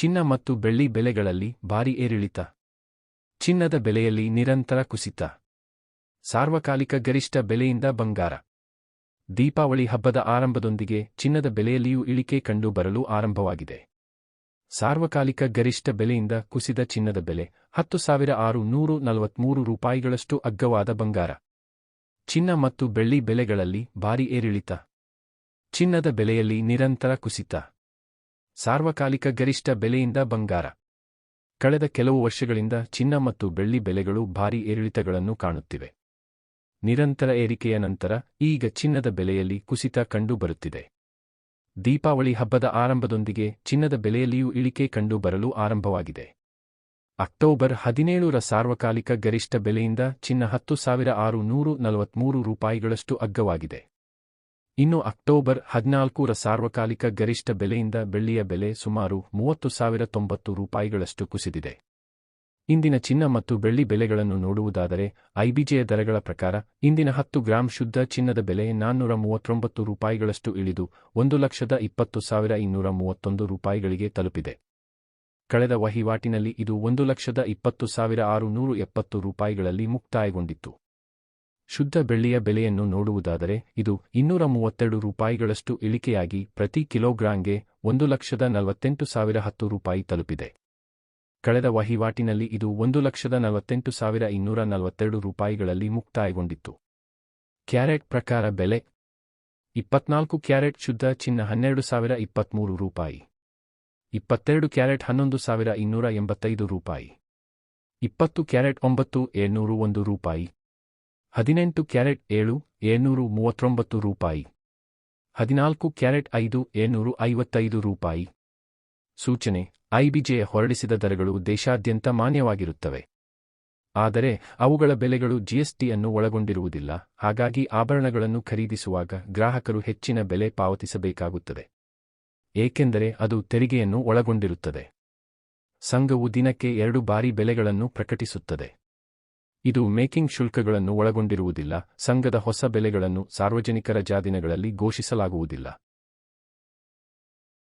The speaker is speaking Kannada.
ಚಿನ್ನ ಮತ್ತು ಬೆಳ್ಳಿ ಬೆಲೆಗಳಲ್ಲಿ ಭಾರಿ ಏರಿಳಿತ. ಚಿನ್ನದ ಬೆಲೆಯಲ್ಲಿ ನಿರಂತರ ಕುಸಿತ. ಸಾರ್ವಕಾಲಿಕ ಗರಿಷ್ಠ ಬೆಲೆಯಿಂದ ಬಂಗಾರ. ದೀಪಾವಳಿ ಹಬ್ಬದ ಆರಂಭದೊಂದಿಗೆ ಚಿನ್ನದ ಬೆಲೆಯಲ್ಲಿಯೂ ಇಳಿಕೆ ಕಂಡು ಬರಲು ಆರಂಭವಾಗಿದೆ. ಸಾರ್ವಕಾಲಿಕ ಗರಿಷ್ಠ ಬೆಲೆಯಿಂದ ಕುಸಿದ ಚಿನ್ನದ ಬೆಲೆ ಹತ್ತು ಸಾವಿರ ಆರು ನೂರು ನಲವತ್ಮೂರು ರೂಪಾಯಿಗಳಷ್ಟು ಅಗ್ಗವಾದ ಬಂಗಾರ. ಚಿನ್ನ ಮತ್ತು ಬೆಳ್ಳಿ ಬೆಲೆಗಳಲ್ಲಿ ಭಾರಿ ಏರಿಳಿತ. ಚಿನ್ನದ ಬೆಲೆಯಲ್ಲಿ ನಿರಂತರ ಕುಸಿತ. ಸಾರ್ವಕಾಲಿಕ ಗರಿಷ್ಠ ಬೆಲೆಯಿಂದ ಬಂಗಾರ. ಕಳೆದ ಕೆಲವು ವರ್ಷಗಳಿಂದ ಚಿನ್ನ ಮತ್ತು ಬೆಳ್ಳಿ ಬೆಲೆಗಳು ಭಾರಿ ಏರಿಳಿತಗಳನ್ನು ಕಾಣುತ್ತಿವೆ. ನಿರಂತರ ಏರಿಕೆಯ ನಂತರ ಈಗ ಚಿನ್ನದ ಬೆಲೆಯಲ್ಲಿ ಕುಸಿತ ಕಂಡುಬರುತ್ತಿದೆ. ದೀಪಾವಳಿ ಹಬ್ಬದ ಆರಂಭದೊಂದಿಗೆ ಚಿನ್ನದ ಬೆಲೆಯಲ್ಲಿಯೂ ಇಳಿಕೆ ಕಂಡುಬರಲು ಆರಂಭವಾಗಿದೆ. ಅಕ್ಟೋಬರ್ ಹದಿನೇಳರ ಸಾರ್ವಕಾಲಿಕ ಗರಿಷ್ಠ ಬೆಲೆಯಿಂದ ಚಿನ್ನ ಹತ್ತು ಸಾವಿರ ಆರು ನೂರು ನಲವತ್ಮೂರು ರೂಪಾಯಿಗಳಷ್ಟು ಅಗ್ಗವಾಗಿದೆ. ಇನ್ನು ಅಕ್ಟೋಬರ್ ಹದಿನಾಲ್ಕರ ಸಾರ್ವಕಾಲಿಕ ಗರಿಷ್ಠ ಬೆಲೆಯಿಂದ ಬೆಳ್ಳಿಯ ಬೆಲೆ ಸುಮಾರು ಮೂವತ್ತು ಸಾವಿರ ತೊಂಬತ್ತು ರೂಪಾಯಿಗಳಷ್ಟು ಕುಸಿದಿದೆ. ಇಂದಿನ ಚಿನ್ನ ಮತ್ತು ಬೆಳ್ಳಿ ಬೆಲೆಗಳನ್ನು ನೋಡುವುದಾದರೆ ಐಬಿಜೆಯ ದರಗಳ ಪ್ರಕಾರ ಇಂದಿನ ಹತ್ತು ಗ್ರಾಂ ಶುದ್ಧ ಚಿನ್ನದ ಬೆಲೆ ನಾನ್ನೂರ ಮೂವತ್ತೊಂಬತ್ತು ರೂಪಾಯಿಗಳಷ್ಟು ಇಳಿದು ಒಂದು ಲಕ್ಷದ ಇಪ್ಪತ್ತು ಸಾವಿರ ಇನ್ನೂರ ಮೂವತ್ತೊಂದು ರೂಪಾಯಿಗಳಿಗೆ ತಲುಪಿದೆ. ಕಳೆದ ವಹಿವಾಟಿನಲ್ಲಿ ಇದು ಒಂದು ಲಕ್ಷದ ಇಪ್ಪತ್ತು ಸಾವಿರ ಆರು ನೂರು ಎಪ್ಪತ್ತು ರೂಪಾಯಿಗಳಲ್ಲಿ ಮುಕ್ತಾಯಗೊಂಡಿತ್ತು. ಶುದ್ಧ ಬೆಳ್ಳಿಯ ಬೆಲೆಯನ್ನು ನೋಡುವುದಾದರೆ ಇದು ಇನ್ನೂರ ಮೂವತ್ತೆರಡು ರೂಪಾಯಿಗಳಷ್ಟು ಇಳಿಕೆಯಾಗಿ ಪ್ರತಿ ಕಿಲೋಗ್ರಾಂಗೆ ಒಂದು ಲಕ್ಷದ ನಲವತ್ತೆಂಟು ಸಾವಿರ ಹತ್ತು ರೂಪಾಯಿ ತಲುಪಿದೆ. ಕಳೆದ ವಹಿವಾಟಿನಲ್ಲಿ ಇದು ಒಂದು ಲಕ್ಷದ ನಲವತ್ತೆಂಟು ಸಾವಿರ ಇನ್ನೂರ ನಲವತ್ತೆರಡು ರೂಪಾಯಿಗಳಲ್ಲಿ ಮುಕ್ತಾಯಗೊಂಡಿತ್ತು. ಕ್ಯಾರೆಟ್ ಪ್ರಕಾರ ಬೆಲೆ ಇಪ್ಪತ್ನಾಲ್ಕು ಕ್ಯಾರೆಟ್ ಶುದ್ಧ ಚಿನ್ನ ಹನ್ನೆರಡು ಸಾವಿರ ಇಪ್ಪತ್ಮೂರು ರೂಪಾಯಿ. ಇಪ್ಪತ್ತೆರಡು ಕ್ಯಾರೆಟ್ ಹನ್ನೊಂದು ಸಾವಿರ ಇನ್ನೂರ ಎಂಬತ್ತೈದು ರೂಪಾಯಿ. ಇಪ್ಪತ್ತು ಕ್ಯಾರೆಟ್ ಒಂಬತ್ತು ಏಳ್ನೂರು ಒಂದು ರೂಪಾಯಿ. ಹದಿನೆಂಟು ಕ್ಯಾರೆಟ್ ಏಳು ಏಳ್ನೂರು ಮೂವತ್ತೊಂಬತ್ತು ರೂಪಾಯಿ. ಹದಿನಾಲ್ಕು ಕ್ಯಾರೆಟ್ ಐದು ಏಳ್ನೂರು ಐವತ್ತೈದು ರೂಪಾಯಿ. ಸೂಚನೆ ಐಬಿಜೆ ಹೊರಡಿಸಿದ ದರಗಳು ದೇಶಾದ್ಯಂತ ಮಾನ್ಯವಾಗಿರುತ್ತವೆ. ಆದರೆ, ಅವುಗಳ ಬೆಲೆಗಳು ಜಿಎಸ್ಟಿಯನ್ನು ಒಳಗೊಂಡಿರುವುದಿಲ್ಲ. ಹಾಗಾಗಿ ಆಭರಣಗಳನ್ನು ಖರೀದಿಸುವಾಗ ಗ್ರಾಹಕರು ಹೆಚ್ಚಿನ ಬೆಲೆ ಪಾವತಿಸಬೇಕಾಗುತ್ತದೆ. ಏಕೆಂದರೆ ಅದು ತೆರಿಗೆಯನ್ನು ಒಳಗೊಂಡಿರುತ್ತದೆ. ಸಂಘವು ದಿನಕ್ಕೆ ಎರಡು ಬಾರಿ ಬೆಲೆಗಳನ್ನು ಪ್ರಕಟಿಸುತ್ತದೆ. ಇದು ಮೇಕಿಂಗ್ ಶುಲ್ಕಗಳನ್ನು ಒಳಗೊಂಡಿರುವುದಿಲ್ಲ ಸಂಘದ ಹೊಸ ಬೆಲೆಗಳನ್ನು ಸಾರ್ವಜನಿಕರ ಜಾದಿನಗಳಲ್ಲಿ ಘೋಷಿಸಲಾಗುವುದಿಲ್ಲ.